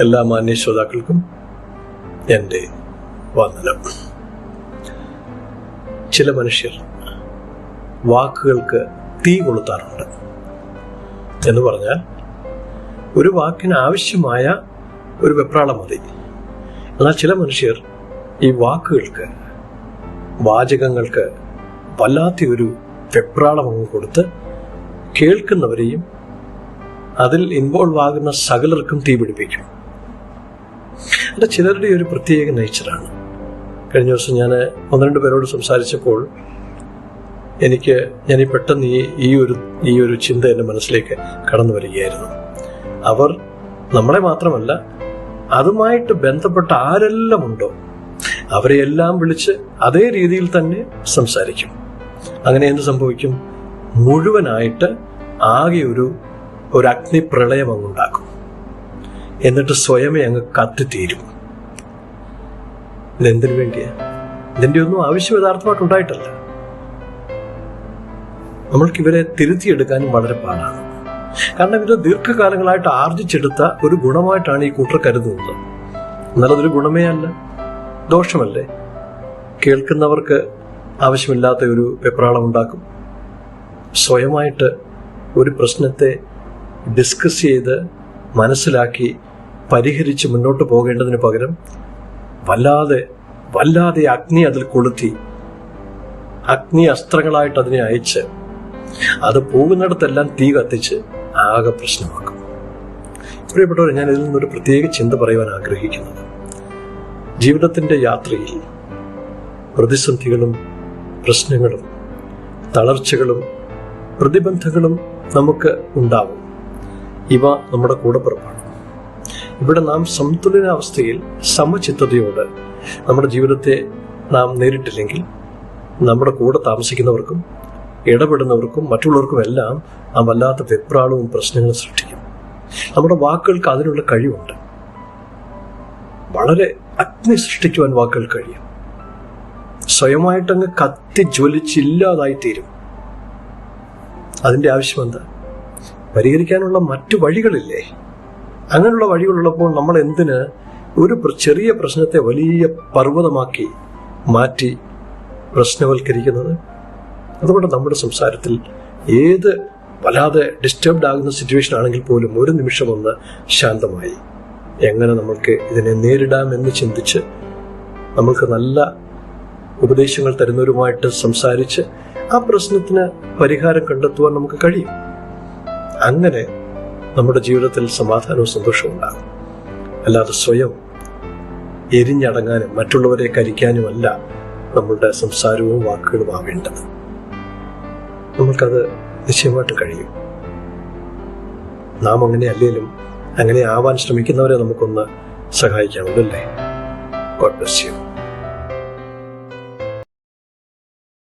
എല്ലാ മാന്യ ശ്രോതാക്കൾക്കും എന്റെ വന്ദനം. ചില മനുഷ്യർ വാക്കുകൾക്ക് തീ കൊളുത്താറുണ്ട് എന്ന് പറഞ്ഞാൽ ഒരു വാക്കിന് ആവശ്യമായ ഒരു വെപ്രാളം മതി. എന്നാൽ ചില മനുഷ്യർ ഈ വാക്കുകൾക്ക് വാചകങ്ങൾക്ക് വല്ലാത്ത ഒരു വെപ്രാളം അങ്ങ് കൊടുത്ത് കേൾക്കുന്നവരെയും അതിൽ ഇൻവോൾവ് ആകുന്ന സകലർക്കും തീ അത് ചിലരുടെ ഒരു പ്രത്യേക നേച്ചറാണ് കഴിഞ്ഞ ദിവസം ഞാൻ ഒന്ന് രണ്ട് പേരോട് സംസാരിച്ചപ്പോൾ എനിക്ക് ഞാൻ ഈ പെട്ടെന്ന് ഈ ഈ ഒരു ഈ ഒരു ചിന്ത എന്റെ മനസ്സിലേക്ക് കടന്നു വരികയായിരുന്നു. അവർ നമ്മളെ മാത്രമല്ല അതുമായിട്ട് ബന്ധപ്പെട്ട ആരെല്ലാം ഉണ്ടോ അവരെ എല്ലാം വിളിച്ച് അതേ രീതിയിൽ തന്നെ സംസാരിക്കും. അങ്ങനെ എന്ത് സംഭവിക്കും? മുഴുവനായിട്ട് ആകെ ഒരു ഒരു അഗ്നിപ്രളയം അങ്ങുണ്ടാക്കും എന്നിട്ട് സ്വയമേ അങ്ങ് കത്തിത്തീരും ഇതെന്തിനു വേണ്ടിയാ. ഇതിന്റെ ഒന്നും ആവശ്യം യഥാർത്ഥമായിട്ട് ഉണ്ടായിട്ടല്ല. നമ്മൾക്ക് ഇവരെ തിരുത്തിയെടുക്കാനും വളരെ പാടാണ്. കാരണം ഇത് ദീർഘകാലങ്ങളായിട്ട് ആർജിച്ചെടുത്ത ഒരു ഗുണമായിട്ടാണ് ഈ കൂട്ടർ കരുതുന്നത്. എന്നാൽ അതൊരു ഗുണമേ അല്ല ദോഷമല്ലേ? കേൾക്കുന്നവർക്ക് ആവശ്യമില്ലാത്ത ഒരു വെപ്രാളം ഉണ്ടാക്കും. സ്വയമായിട്ട് ഒരു പ്രശ്നത്തെ ഡിസ്കസ് ചെയ്ത് മനസ്സിലാക്കി പരിഹരിച്ച് മുന്നോട്ട് പോകേണ്ടതിന് പകരം വല്ലാതെ വല്ലാതെ അഗ്നി അതിൽ കൊളുത്തി അഗ്നി അസ്ത്രങ്ങളായിട്ട് അതിനെ അയച്ച് അത് പോകുന്നിടത്തെല്ലാം തീ കത്തിച്ച് ആകെ പ്രശ്നമാക്കും. പ്രിയപ്പെട്ടവർ ഞാൻ ഇതിൽ നിന്നൊരു പ്രത്യേക ചിന്ത പറയുവാൻ ആഗ്രഹിക്കുന്നത്. ജീവിതത്തിന്റെ യാത്രയിൽ പ്രതിസന്ധികളും പ്രശ്നങ്ങളും തളർച്ചകളും പ്രതിബന്ധങ്ങളും നമുക്ക് ഉണ്ടാവും. ഇവ നമ്മുടെ കൂടപ്പിറപ്പാണ്. ഇവിടെ നാം സന്തുലനാവസ്ഥയിൽ സമചിത്തതയോട് നമ്മുടെ ജീവിതത്തെ നാം നേരിട്ടില്ലെങ്കിൽ നമ്മുടെ കൂടെ താമസിക്കുന്നവർക്കും ഇടപെടുന്നവർക്കും മറ്റുള്ളവർക്കും എല്ലാം നാം വല്ലാത്ത വെപ്രാളവും പ്രശ്നങ്ങളും സൃഷ്ടിക്കും. നമ്മുടെ വാക്കുകൾക്ക് അതിനുള്ള കഴിവുണ്ട്. വളരെ അഗ്നി സൃഷ്ടിക്കുവാൻ വാക്കുകൾ കഴിയും. സ്വയമായിട്ടങ്ങ് കത്തി ജ്വലിച്ചില്ലാതായി തീരും അതിന്റെ ആവശ്യം എന്താ? പരിഹരിക്കാനുള്ള മറ്റു വഴികളില്ലേ? അങ്ങനെയുള്ള വഴികളുള്ളപ്പോൾ നമ്മൾ എന്തിന് ഒരു ചെറിയ പ്രശ്നത്തെ വലിയ പർവതമാക്കി മാറ്റി പ്രശ്നവൽക്കരിക്കുന്നത്? അതുകൊണ്ട് നമ്മുടെ സംസാരത്തിൽ ഏത് വല്ലാതെ ഡിസ്റ്റർബ്ഡ് ആകുന്ന സിറ്റുവേഷൻ ആണെങ്കിൽ പോലും ഒരു നിമിഷം ഒന്ന് ശാന്തമായി. എങ്ങനെ നമ്മൾക്ക് ഇതിനെ നേരിടാം എന്ന് ചിന്തിച്ച് നമ്മൾക്ക് നല്ല ഉപദേശങ്ങൾ തരുന്നവരുമായിട്ട് സംസാരിച്ച് ആ പ്രശ്നത്തിന് പരിഹാരം കണ്ടെത്തുവാൻ നമുക്ക് കഴിയും. അങ്ങനെ നമ്മുടെ ജീവിതത്തിൽ സമാധാനവും സന്തോഷവും ഉണ്ടാകും. അല്ലാതെ സ്വയം എരിഞ്ഞടങ്ങാനും മറ്റുള്ളവരെ കരിക്കാനുമല്ല നമ്മളുടെ സംസാരവും വാക്കുകളും ആവേണ്ടത്. നമ്മൾക്കത് നിശ്ചയമായിട്ട് കഴിയും. നാം അങ്ങനെ അല്ലെങ്കിലും അങ്ങനെ ആവാൻ ശ്രമിക്കുന്നവരെ നമുക്കൊന്ന് സഹായിക്കാമല്ലോ അല്ലേ? God bless you